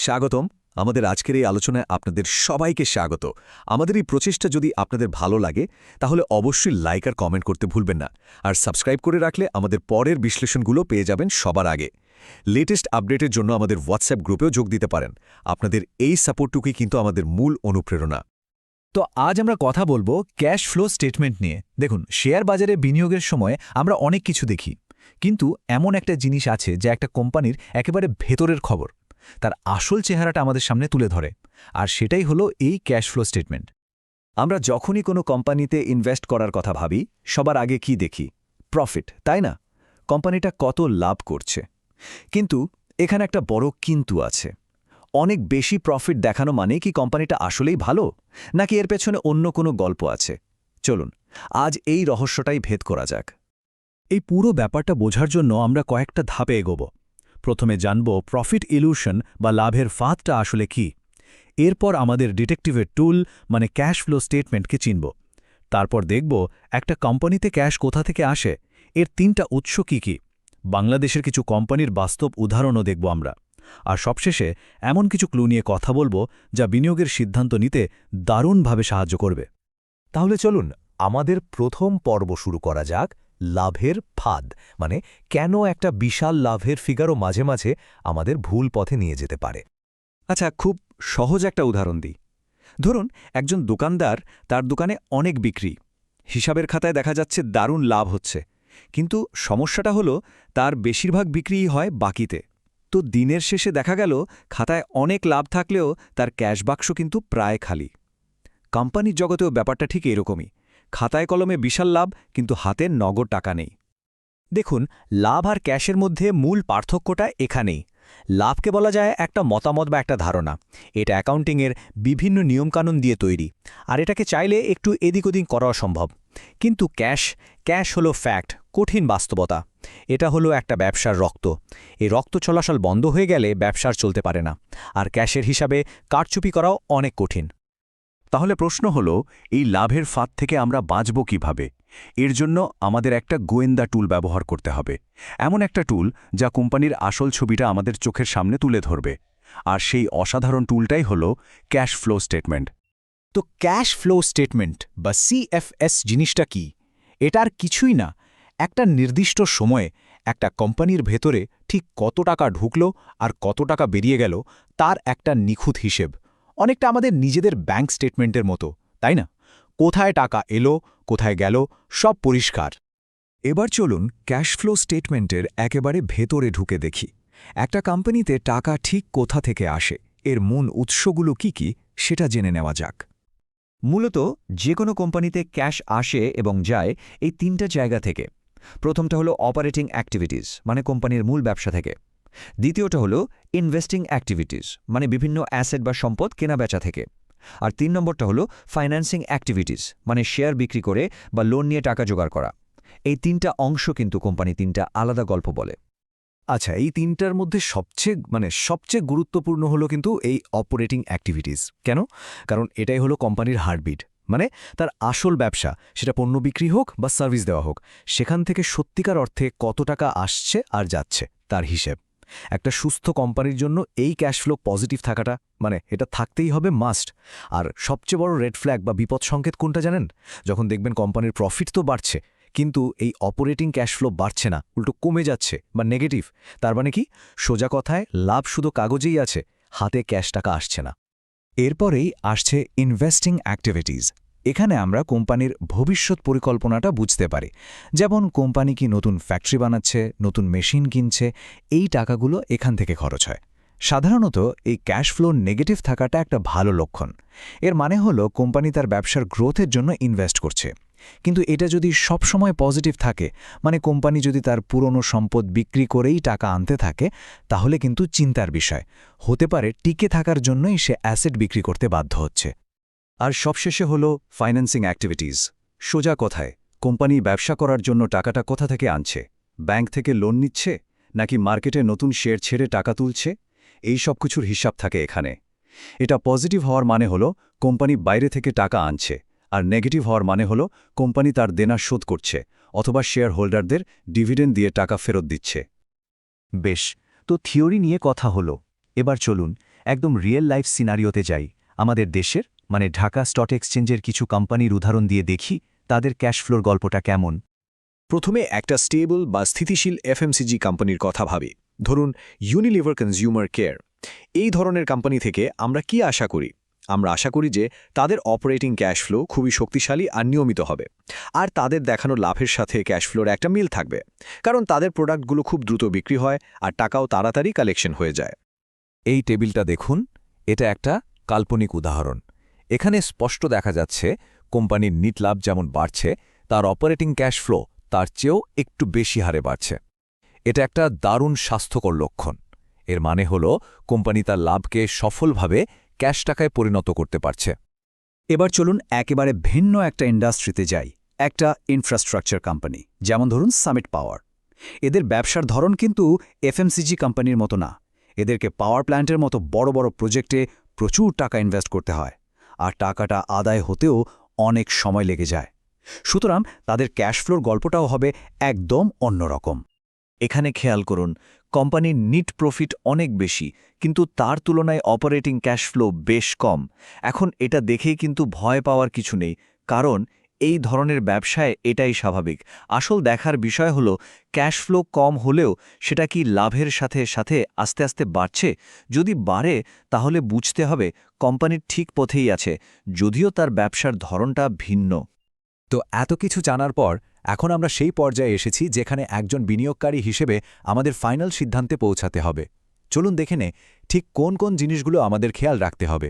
স্বাগতম। আমাদের আজকের এই আলোচনায় আপনাদের সবাইকে স্বাগত। আমাদের এই প্রচেষ্টা যদি আপনাদের ভালো লাগে, তাহলে অবশ্যই লাইক আর কমেন্ট করতে ভুলবেন না। আর সাবস্ক্রাইব করে রাখলে আমাদের পরের বিশ্লেষণগুলো পেয়ে যাবেন সবার আগে। লেটেস্ট আপডেটের জন্য আমাদের হোয়াটসঅ্যাপ গ্রুপেও যোগ দিতে পারেন। আপনাদের এই সাপোর্টটুকুই কিন্তু আমাদের মূল অনুপ্রেরণা। তো আজ আমরা কথা বলব ক্যাশ ফ্লো স্টেটমেন্ট নিয়ে। দেখুন, শেয়ার বাজারে বিনিয়োগের সময় আমরা অনেক কিছু দেখি। কিন্তু এমন একটা জিনিস আছে যা একটা কোম্পানির একেবারে ভেতরের খবর। তার আসল চেহারাটা আমাদের সামনে তুলে ধরে, আর সেটাই হলো এই ক্যাশ ফ্লো স্টেটমেন্ট আমরা যখনই কোনো কোম্পানিতে ইনভেস্ট করার কথা ভাবি, সবার আগে কি দেখি? প্রফিট তাই না? কোম্পানিটা কত লাভ করছে। কিন্তু এখানে একটা বড় কিন্তু আছে। অনেক বেশি প্রফিট দেখানো মানে কি কোম্পানিটা আসলেই ভালো, নাকি এর পেছনে অন্য কোনো গল্প আছে? চলুন, আজ এই রহস্যটাই ভেদ করা যাক। এই পুরো ব্যাপারটা বোঝার জন্য আমরা কয়েকটা ধাপে এগোব। প্রথমে জানব প্রফিট ইলুশন বা লাভের ফাঁদটা আসলে কি। এরপর আমাদের ডিটেকটিভের টুল মানে ক্যাশ ফ্লো স্টেটমেন্টকে চিনব। তারপর দেখব একটা কোম্পানিতে ক্যাশ কোথা থেকে আসে, এর তিনটা উৎস কি কি। বাংলাদেশের কিছু কোম্পানির বাস্তব উদাহরণও দেখব আমরা। আর সবশেষে এমন কিছু ক্লু নিয়ে কথা বলব যা বিনিয়োগের সিদ্ধান্ত নিতে দারুণভাবে সাহায্য করবে। তাহলে চলুন, আমাদের প্রথম পর্ব শুরু করা যাক লাভের ফাঁদ মানে কেন একটা বিশাল লাভের ফিগারও মাঝে মাঝে আমাদের ভুল পথে নিয়ে যেতে পারে। আচ্ছা খুব সহজ একটা উদাহরণ দিই। ধরুন, একজন দোকানদার তার দোকানে অনেক বিক্রি। হিসাবের খাতায় দেখা যাচ্ছে দারুণ লাভ হচ্ছে। কিন্তু সমস্যাটা হলো, তার বেশিরভাগ বিক্রিই হয় বাকিতে। তো দিনের শেষে দেখা গেল, খাতায় অনেক লাভ থাকলেও তার ক্যাশ বাক্স কিন্তু প্রায় খালি। কোম্পানির জগতেও ব্যাপারটা ঠিক এরকমই। খাতায় কলমে বিশাল লাভ, কিন্তু হাতে নগদ টাকা নেই। দেখুন, লাভ আর ক্যাশের মধ্যে মূল পার্থক্যটা এখানেই। লাভকে বলা যায় একটা মতামত বা একটা ধারণা। এটা অ্যাকাউন্টিংয়ের বিভিন্ন নিয়মকানুন দিয়ে তৈরি, আর এটাকে চাইলে একটু এদিক ওদিক করাও সম্ভব। কিন্তু ক্যাশ ক্যাশ হলো ফ্যাক্ট, কঠিন বাস্তবতা। এটা হলো একটা ব্যবসার রক্ত। এই রক্ত চলাচল বন্ধ হয়ে গেলে ব্যবসার চলতে পারে না, আর ক্যাশের হিসাবে কারচুপি করাও অনেক কঠিন। তাহলে প্রশ্ন হল, এই লাভের ফাঁদ থেকে আমরা বাঁচব কীভাবে? এর জন্য আমাদের একটা গোয়েন্দা টুল ব্যবহার করতে হবে। এমন একটা টুল যা কোম্পানির আসল ছবিটা আমাদের চোখের সামনে তুলে ধরবে। আর সেই অসাধারণ টুলটাই হল ক্যাশ ফ্লো স্টেটমেন্ট। তো ক্যাশ ফ্লো স্টেটমেন্ট বা সিএফএস জিনিসটা কি? এটার কিছুই না। একটা নির্দিষ্ট সময়ে একটা কোম্পানির ভেতরে ঠিক কত টাকা ঢুকলো আর কত টাকা বেরিয়ে গেল, তার একটা নিখুঁত হিসেব। অনেকটা আমাদের নিজেদের ব্যাংক স্টেটমেন্টের মতো, তাই না? কোথায় টাকা এলো, কোথায় গেল, সব পরিষ্কার। এবার চলুন ক্যাশ ফ্লো স্টেটমেন্টের একেবারে ভেতরে ঢুকে দেখি। একটা কোম্পানিতে টাকা ঠিক কোথা থেকে আসে, এর মূল উৎসগুলো কি কি, সেটা জেনে নেওয়া যাক। মূলত যে কোনো কোম্পানিতে ক্যাশ আসে এবং যায় এই তিনটা জায়গা থেকে। প্রথমটা হলো অপারেটিং অ্যাক্টিভিটিস মানে কোম্পানির মূল ব্যবসা থেকে। দ্বিতীয়টা হলো ইনভেস্টিং অ্যাক্টিভিটিস মানে বিভিন্ন অ্যাসেট বা সম্পদ কেনাবেচা থেকে। আর তিন নম্বরটা হলো ফাইন্যান্সিং অ্যাক্টিভিটিস মানে শেয়ার বিক্রি করে বা লোন নিয়ে টাকা জোগাড় করা। এই তিনটা অংশ কিন্তু কোম্পানি তিনটা আলাদা গল্প বলে। আচ্ছা এই তিনটার মধ্যে সবচেয়ে মানে সবচেয়ে গুরুত্বপূর্ণ হলো কিন্তু এই অপারেটিং অ্যাক্টিভিটিস কেন? কারণ এটাই হলো কোম্পানির হার্টবিট মানে তার আসল ব্যবসা, সেটা পণ্য বিক্রি হোক বা সার্ভিস দেওয়া হোক, সেখান থেকে সত্যিকার অর্থে কত টাকা আসছে আর যাচ্ছে, তার হিসেব। একটা সুস্থ কোম্পানির জন্য এই ক্যাশ ফ্লো পজিটিভ থাকাটা মানে এটা থাকতেই হবে মাস্ট আর সবচেয়ে বড় রেড ফ্ল্যাগ বা বিপদ সংকেত কোনটা জানেন? যখন দেখবেন কোম্পানির প্রফিট তো বাড়ছে, কিন্তু এই অপারেটিং ক্যাশ ফ্লো বাড়ছে না, উল্টো কমে যাচ্ছে বা নেগেটিভ তার মানে কি? সোজা কথায়, লাভ শুধু কাগজেই আছে, হাতে ক্যাশ টাকা আসছে না। এরপরেই আসছে ইনভেস্টিং অ্যাক্টিভিটিস এখানে আমরা কোম্পানির ভবিষ্যৎ পরিকল্পনাটা বুঝতে পারি। যেমন কোম্পানি কি নতুন ফ্যাক্টরি বানাচ্ছে, নতুন মেশিন কিনছে, এই টাকাগুলো এখান থেকে খরচ হয়। সাধারণত এই ক্যাশ ফ্লো নেগেটিভ থাকাটা একটা ভালো লক্ষণ। এর মানে হলো কোম্পানি তার ব্যবসার গ্রোথের জন্য ইনভেস্ট করছে। কিন্তু এটা যদি সবসময় পজিটিভ থাকে মানে কোম্পানি যদি তার পুরনো সম্পদ বিক্রি করেই টাকা আনতে থাকে, তাহলে কিন্তু চিন্তার বিষয়। হতে পারে টিকে থাকার জন্যই সে অ্যাসেট বিক্রি করতে বাধ্য হচ্ছে। আর সবশেষে হল ফাইন্যান্সিং অ্যাক্টিভিটিস সোজা কথায়, কোম্পানি ব্যবসা করার জন্য টাকাটা কোথা থেকে আনছে? ব্যাংক থেকে লোন নিচ্ছে? নাকি মার্কেটে নতুন শেয়ার ছেড়ে টাকা তুলছে? এই সব কিছুর হিসাব থাকে এখানে। এটা পজিটিভ হওয়ার মানে হল কোম্পানি বাইরে থেকে টাকা আনছে, আর নেগেটিভ হওয়ার মানে হল কোম্পানি তার দেনা শোধ করছে, অথবা শেয়ার হোল্ডারদের ডিভিডেন্ড দিয়ে টাকা ফেরত দিচ্ছে। বেশ, তো থিওরি নিয়ে কথা হলো। এবার চলুন, একদম রিয়েল লাইফ সিনারিওতে যাই। আমাদের দেশের মানে ঢাকা স্টক এক্সচেঞ্জের কিছু কোম্পানির উদাহরণ দিয়ে দেখি তাদের ক্যাশ ফ্লোর গল্পটা কেমন। প্রথমে একটা স্টেবল বা স্থিতিশীল এফএমসিজি কোম্পানির কথা ভাবি। ধরুন ইউনিলিভার কনজিউমার কেয়ার এই ধরনের কোম্পানি থেকে আমরা কি আশা করি? আমরা আশা করি যে তাদের অপারেটিং ক্যাশ ফ্লো খুবই শক্তিশালী আর নিয়মিত হবে। আর তাদের দেখানো লাভের সাথে ক্যাশ ফ্লোর একটা মিল থাকবে। কারণ তাদের প্রোডাক্টগুলো খুব দ্রুত বিক্রি হয় আর টাকাও তাড়াতাড়ি কালেকশন হয়ে যায়। এই টেবিলটা দেখুন, এটা একটা কাল্পনিক উদাহরণ। এখানে স্পষ্ট দেখা যাচ্ছে, কোম্পানির নিট লাভ যেমন বাড়ছে, তার অপারেটিং ক্যাশ ফ্লো তার চেয়েও একটু বেশি হারে বাড়ছে। এটা একটা দারুণ স্বাস্থ্যকর লক্ষণ। এর মানে হল, কোম্পানি তার লাভকে সফলভাবে ক্যাশ টাকায় পরিণত করতে পারছে। এবার চলুন একেবারে ভিন্ন একটা ইন্ডাস্ট্রিতে যাই, একটা ইনফ্রাস্ট্রাকচার কোম্পানি, যেমন ধরুন সামিট পাওয়ার। এদের ব্যবসার ধরন কিন্তু এফএমসিজি কোম্পানির মতো না। এদেরকে পাওয়ার প্ল্যান্টের মতো বড় বড় প্রজেক্টে প্রচুর টাকা ইনভেস্ট করতে হয়। আর টাকাটা আদায় হতেও অনেক সময় লেগে যায়। সুতরাং তাদের ক্যাশ ফ্লোর গল্পটাও হবে একদম অন্যরকম এখানে খেয়াল করুন, কোম্পানির নিট প্রফিট অনেক বেশি, কিন্তু তার তুলনায় অপারেটিং ক্যাশ ফ্লো বেশ কম। এখন এটা দেখেই কিন্তু ভয় পাওয়ার কিছু নেই, কারণ এই ধরনের ব্যবসায় এটাই স্বাভাবিক। আসল দেখার বিষয় হলো, ক্যাশ ফ্লো কম হলেও সেটা কি লাভের সাথে সাথে আস্তে আস্তে বাড়ছে? যদি বাড়ে, তাহলে বুঝতে হবে কোম্পানির ঠিক পথেই আছে, যদিও তার ব্যবসার ধরনটা ভিন্ন। তো এত কিছু জানার পর, এখন আমরা সেই পর্যায়ে এসেছি যেখানে একজন বিনিয়োগকারী হিসেবে আমাদের ফাইনাল সিদ্ধান্তে পৌঁছাতে হবে। চলুন দেখে নে, ঠিক কোন কোন জিনিসগুলো আমাদের খেয়াল রাখতে হবে।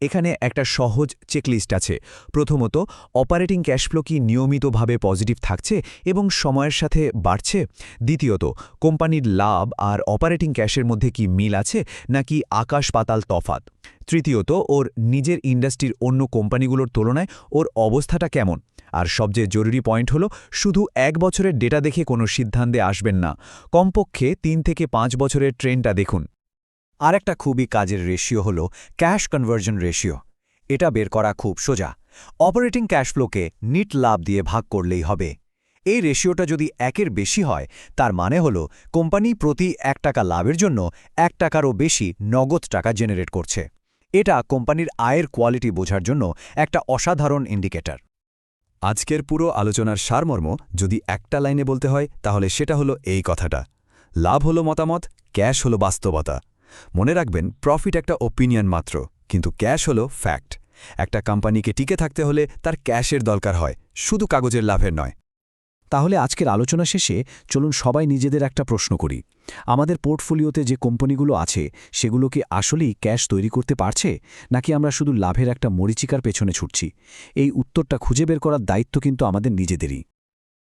এখানে একটা সহজ চেকলিস্ট আছে। প্রথমত অপারেটিং ক্যাশফ্লো কি নিয়মিতভাবে পজিটিভ থাকছে এবং সময়ের সাথে বাড়ছে? দ্বিতীয়ত, কোম্পানির লাভ আর অপারেটিং ক্যাশের মধ্যে কি মিল আছে নাকি আকাশ পাতাল তফাত তৃতীয়ত, ওর নিজের ইন্ডাস্ট্রির অন্য কোম্পানিগুলোর তুলনায় ওর অবস্থাটা কেমন? আর সবচেয়ে জরুরি পয়েন্ট হলো, শুধু এক বছরের ডেটা দেখে কোনো সিদ্ধান্তে আসবেন না। কমপক্ষে তিন থেকে পাঁচ বছরের ট্রেনটা দেখুন। আর একটা খুবই কাজের রেশিও হল ক্যাশ কনভার্জন রেশিও এটা বের করা খুব সোজা। অপারেটিং ক্যাশফ্লোকে নিট লাভ দিয়ে ভাগ করলেই হবে। এই রেশিওটা যদি একের বেশি হয়, তার মানে হল কোম্পানি প্রতি এক টাকা লাভের জন্য এক টাকারও বেশি নগদ টাকা জেনারেট করছে। এটা কোম্পানির আয়ের কোয়ালিটি বোঝার জন্য একটা অসাধারণ ইন্ডিকেটর আজকের পুরো আলোচনার সারমর্ম যদি একটা লাইনে বলতে হয়, তাহলে সেটা হলো এই কথাটা। লাভ হলো মতামত ক্যাশ হলো বাস্তবতা। মনে রাখবেন প্রফিট একটা ওপিনিয়ন মাত্র, কিন্তু ক্যাশ হলো ফ্যাক্ট একটা কোম্পানিকে টিকে থাকতে হলে তার ক্যাশের দরকার হয়, শুধু কাগজের লাভের নয়। তাহলে আজকের আলোচনা শেষে চলুন সবাই নিজেদের একটা প্রশ্ন করি। আমাদের পোর্টফোলিওতে যে কোম্পানিগুলো আছে, সেগুলো কি আসলেই ক্যাশ তৈরি করতে পারছে, নাকি আমরা শুধু লাভের একটা মরিচিকার পেছনে ছুটছি? এই উত্তরটা খুঁজে বের করার দায়িত্ব কিন্তু আমাদের নিজেদেরই।